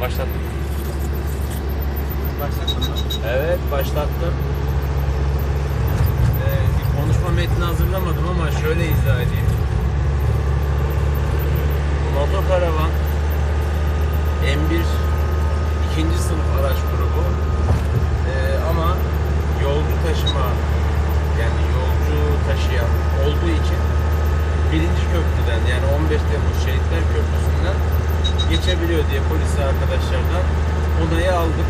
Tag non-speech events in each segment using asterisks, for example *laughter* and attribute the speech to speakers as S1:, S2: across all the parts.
S1: Başlattım.
S2: Başlatmadın mı?
S1: Evet başlattım. Ee, bir konuşma metni hazırlamadım ama şöyle izah edeyim. Motokaravan M1 ikinci sınıf araç grubu Ee, ama yolcu taşıma yani yolcu taşıyan olduğu için birinci köprüden yani 15 Temmuz Şehitler Köprüsü'nden geçebiliyor diye polis arkadaşlardan onayı aldık.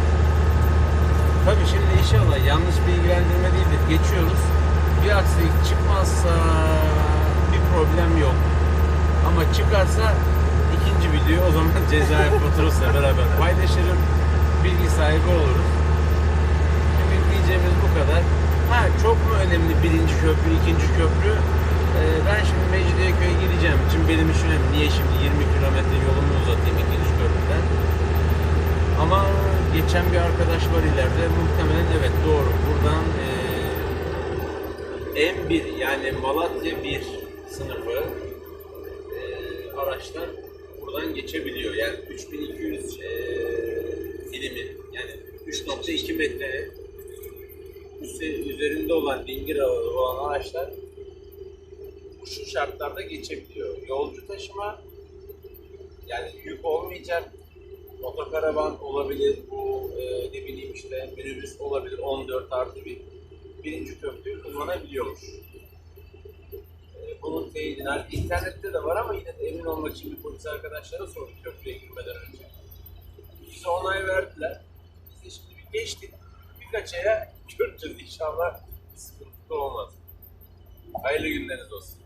S1: Tabii şimdi inşallah yanlış bilgilendirme değildir. Geçiyoruz. Bir aksilik çıkmazsa bir problem yok. Ama çıkarsa ikinci videoyu o zaman *laughs* cezai faturasıyla beraber paylaşırım. Bilgi sahibi oluruz. Şimdi diyeceğimiz bu kadar. Ha çok mu önemli birinci köprü, ikinci köprü? Ee, ben şimdi Mecidiyeköy'e gideceğim için benim için önemli. Niye şimdi 20 kilometre yolumu uzatayım ikinci köprüden? Ama geçen bir arkadaş var ileride. Muhtemelen evet doğru. Buradan eee M1 yani Malatya 1 sınıfı eee, araçlar buradan geçebiliyor. Yani 3200 eee dilimi yani 3.2 metre üzerinde olan ağırlığı olan araçlar şu şartlarda geçebiliyor. Yolcu taşıma yani yük olmayacak motokaravan olabilir, bu e, ne bileyim işte minibüs olabilir 14 artı bir birinci köprüyü kullanabiliyormuş. E, bunun teyidini hani internette de var ama yine de emin olmak için bir polis arkadaşlara sorduk köprüye girmeden önce. Bize onay verdiler. Biz de şimdi bir geçtik. Birkaç aya *laughs* göreceğiz inşallah bir sıkıntı olmaz. Hayırlı günleriniz olsun.